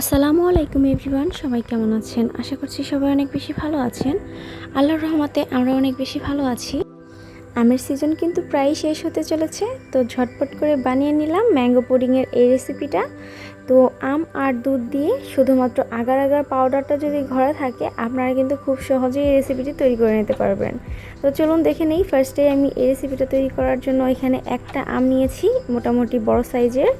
আসসালামু আলাইকুম এভরিওয়ান, সবাই কেমন আছেন? আশা করছি সবাই অনেক বেশি ভালো আছেন। আল্লাহর রহমতে আমরা অনেক বেশি ভালো আছি। আমের সিজন কিন্তু প্রায় শেষ হতে চলেছে, তো ঝটপট করে বানিয়ে নিলাম ম্যাঙ্গো পুডিংয়ের এই রেসিপিটা তো আম আর দুধ দিয়ে শুধুমাত্র আগার আগার পাউডারটা যদি ঘরে থাকে, আপনারা কিন্তু খুব সহজেই এই রেসিপিটি তৈরি করে নিতে পারবেন। তো চলুন দেখে নেই ফার্স্টে আমি এই রেসিপিটা তৈরি করার জন্য এখানে একটা আম নিয়েছি, মোটামুটি বড় সাইজের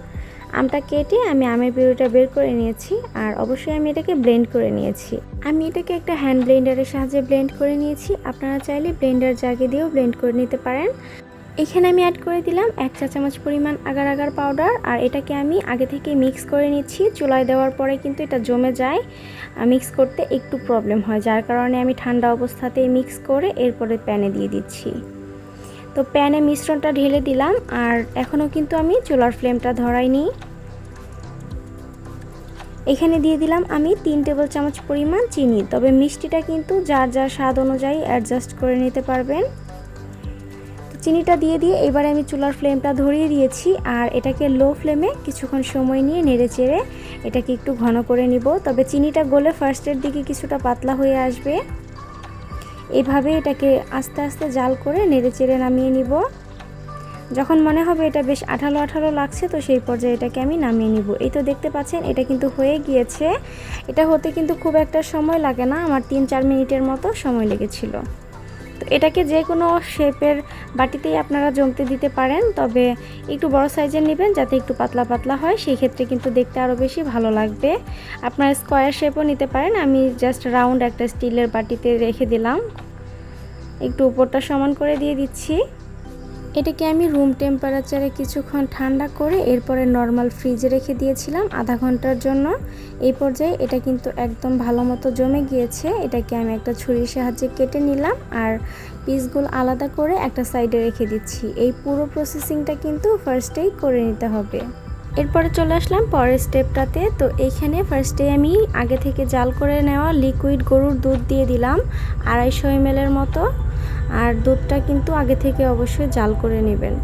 আমটা কেটে আমি আমের পিউরিটা বের করে নিয়েছি, আর অবশ্যই আমি এটাকে ব্লেন্ড করে নিয়েছি। আমি এটাকে একটা হ্যান্ড ব্লেন্ডারের সাহায্যে ব্লেন্ড করে নিয়েছি। আপনারা চাইলে ব্লেন্ডার জাগে দিয়েও ব্লেন্ড করে নিতে পারেন। এখানে আমি অ্যাড করে দিলাম এক চা চামচ পরিমাণ আগার আগার পাউডার আর এটাকে আমি আগে থেকে মিক্স করে নিচ্ছি। চুলায় দেওয়ার পরে কিন্তু এটা জমে যায় মিক্স করতে একটু প্রবলেম হয়। যার কারণে আমি ঠান্ডা অবস্থাতেই মিক্স করে এরপরে প্যানে দিয়ে দিচ্ছি। তো প্যানে মিশ্রণটা ঢেলে দিলাম আর এখনও কিন্তু আমি চুলার ফ্লেমটা ধরাইনি। এখানে দিয়ে দিলাম আমি তিন টেবিল চামচ পরিমাণ চিনি, তবে মিষ্টিটা কিন্তু যার যার স্বাদ অনুযায়ী অ্যাডজাস্ট করে নিতে পারবেন। চিনিটা দিয়ে দিয়ে এবারে আমি চুলার ফ্লেমটা ধরিয়ে দিয়েছি আর এটাকে লো ফ্লেমে কিছুক্ষণ সময় নিয়ে নেড়ে চেড়ে এটাকে একটু ঘন করে নিব, তবে চিনিটা গলে ফার্স্টের দিকে কিছুটা পাতলা হয়ে আসবে। এভাবে এটাকে আস্তে আস্তে জাল করে নেড়ে চেড়ে নামিয়ে নিব। যখন মনে হবে এটা বেশ আঠালো আঠালো লাগছে, তো সেই পর্যায়ে এটাকে আমি নামিয়ে নিব। এই তো দেখতে পাচ্ছেন, এটা কিন্তু হয়ে গিয়েছে। এটা হতে কিন্তু খুব একটা সময় লাগে না, আমার তিন চার মিনিটের মতো সময় লেগেছিল। তো এটাকে যে কোনো শেপের বাটিতেই আপনারা জমতে দিতে পারেন, তবে একটু বড় সাইজের নেবেন যাতে একটু পাতলা পাতলা হয়। সেই ক্ষেত্রে কিন্তু দেখতে আরও বেশি ভালো লাগবে। আপনারা স্কোয়ার শেপও নিতে পারেন। আমি জাস্ট রাউন্ড একটা স্টিলের বাটিতে রেখে দিলাম। একটু উপরটা সমান করে দিয়ে দিচ্ছি। এটাকে আমি রুম টেম্পারেচারে কিছুক্ষণ ঠান্ডা করে এরপরে নর্মাল ফ্রিজে রেখে দিয়েছিলাম আধা ঘণ্টার জন্য। এই পর্যায়ে এটা কিন্তু একদম ভালো মতো জমে গিয়েছে। এটাকে আমি একটা ছুরির সাহায্যে কেটে নিলাম আর পিসগুলো আলাদা করে একটা সাইডে রেখে দিচ্ছি। এই পুরো প্রসেসিংটা কিন্তু ফার্স্টেই করে নিতে হবে। এরপরে চলে আসলাম পরের স্টেপটাতে তো এইখানে ফার্স্টে আমি আগে থেকে জাল করে নেওয়া লিকুইড গরুর দুধ দিয়ে দিলাম আড়াইশো এমএলের মতো। আর দুধটা কিন্তু আগে থেকে অবশ্যই জাল করে নেবেন।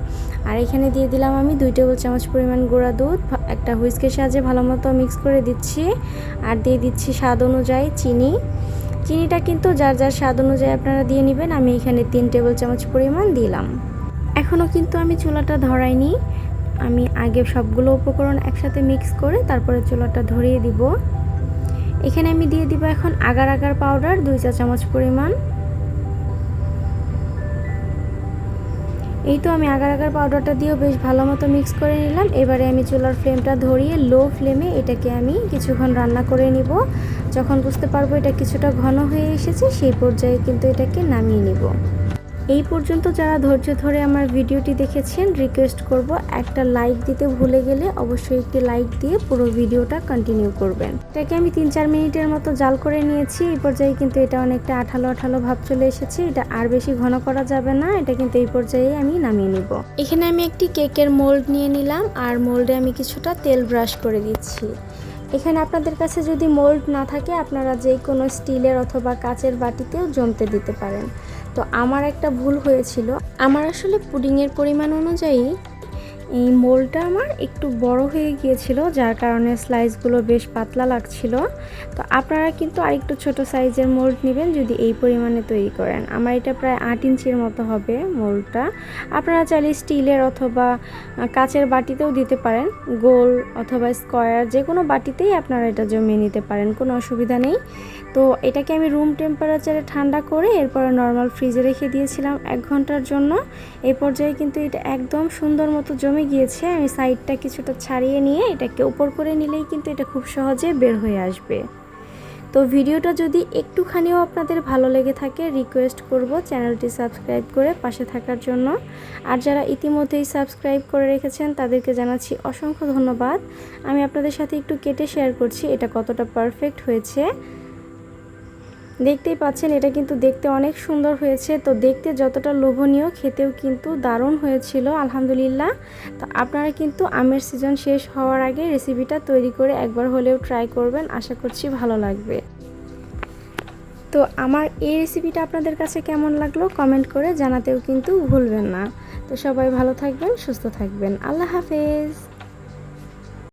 আর এখানে দিয়ে দিলাম আমি দুই টেবিল চামচ পরিমাণ গুঁড়া দুধ, একটা হুইস্কের সাহায্যে ভালো মতো মিক্স করে দিচ্ছি। আর দিয়ে দিচ্ছি স্বাদ অনুযায়ী চিনি। চিনিটা কিন্তু যার যার স্বাদ অনুযায়ী আপনারা দিয়ে নেবেন, আমি এখানে তিন টেবিল চামচ পরিমাণ দিলাম। এখনও কিন্তু আমি চুলাটা ধরাইনি। আমি আগে সবগুলো উপকরণ একসাথে মিক্স করে তারপরে চুলাটা ধরিয়ে দিব। এখানে আমি দিয়ে দিব এখন আগার আগার পাউডার দুই চা চামচ পরিমাণ। এই তো আমি আগার আগার পাউডারটা দিয়েও বেশ ভালো মতো মিক্স করে নিলাম। এবারে আমি চুলার ফ্লেমটা ধরিয়ে লো ফ্লেমে এটাকে আমি কিছুক্ষণ রান্না করে নিব। যখন বুঝতে পারব এটা কিছুটা ঘন হয়ে এসেছে, সেই পর্যায়ে কিন্তু এটাকে নামিয়ে নিব। এই পর্যন্ত যারা ধৈর্য ধরে আমার ভিডিওটি দেখেছেন রিকোয়েস্ট করব একটা লাইক দিতে ভুলে গেলে অবশ্যই একটি লাইক দিয়ে পুরো ভিডিওটা কন্টিনিউ করবেন। এটাকে আমি তিন চার মিনিটের মতো জাল করে নিয়েছি, এই পর্যায়ে কিন্তু এটা অনেকটা আঠালো আঠালো ভাব চলে এসেছে, এটা আর বেশি ঘন করা যাবে না, এটা কিন্তু এই পর্যায়ে আমি নামিয়ে নিব। এখানে আমি একটি কেকের মোল্ড নিয়ে নিলাম, আর মোল্ডে আমি কিছুটা তেল ব্রাশ করে দিচ্ছি। এখানে আপনাদের কাছে যদি মোল্ড না থাকে, আপনারা যে কোনো স্টিলের অথবা কাচের বাটিতেও জমতে দিতে পারেন। তো আমার একটা ভুল হয়েছিল। আমার আসলে পুডিংয়ের পরিমাণ অনুযায়ী এই মোলটা আমার একটু বড় হয়ে গিয়েছিল, যার কারণে স্লাইসগুলো বেশ পাতলা লাগছিল। তো আপনারা কিন্তু আরেকটু ছোট সাইজের মোল্ড নেবেন যদি এই পরিমাণে তৈরি করেন। আমার এটা প্রায় আট ইঞ্চির মতো হবে মোল্ডটা আপনারা চাইলে স্টিলের অথবা কাচের বাটিতেও দিতে পারেন। গোল অথবা স্কোয়ার যে কোনো বাটিতেই আপনারা এটা জমিয়ে নিতে পারেন, কোনো অসুবিধা নেই। তো এটাকে আমি রুম টেম্পারেচারে ঠান্ডা করে এরপরে নর্মাল ফ্রিজে রেখে দিয়েছিলাম এক ঘণ্টার জন্য। এই পর্যায়ে কিন্তু এটা একদম সুন্দর মতো জমে গিয়েছে, আমি সাইডটা কিছুটা ছাড়িয়ে নিয়ে এটাকে উপর করে নিলেই কিন্তু এটা খুব সহজে বের হয়ে আসবে। তো ভিডিওটা যদি একটুখানিও আপনাদের ভালো লেগে থাকে রিকোয়েস্ট করব চ্যানেলটি সাবস্ক্রাইব করে পাশে থাকার জন্য। আর যারা ইতিমধ্যেই সাবস্ক্রাইব করে রেখেছেন, তাদেরকে জানাচ্ছি অসংখ্য ধন্যবাদ। আমি আপনাদের সাথে একটু কেটে শেয়ার করছি, এটা কতটা পারফেক্ট হয়েছে। দেখতেই পাচ্ছেন, এটা কিন্তু দেখতে অনেক সুন্দর হয়েছে। তো দেখতে যতটা লোভনীয়, খেতেও কিন্তু দারুণ হয়েছিল, আলহামদুলিল্লাহ। তো আপনারা কিন্তু আমের সিজন শেষ হওয়ার আগে রেসিপিটা তৈরি করে একবার হলেও ট্রাই করবেন, আশা করছি ভালো লাগবে। তো আমার এই রেসিপিটা আপনাদের কাছে কেমন লাগল কমেন্ট করে জানাতেও কিন্তু ভুলবেন না। তো সবাই ভালো থাকবেন, সুস্থ থাকবেন। আল্লাহ হাফেজ।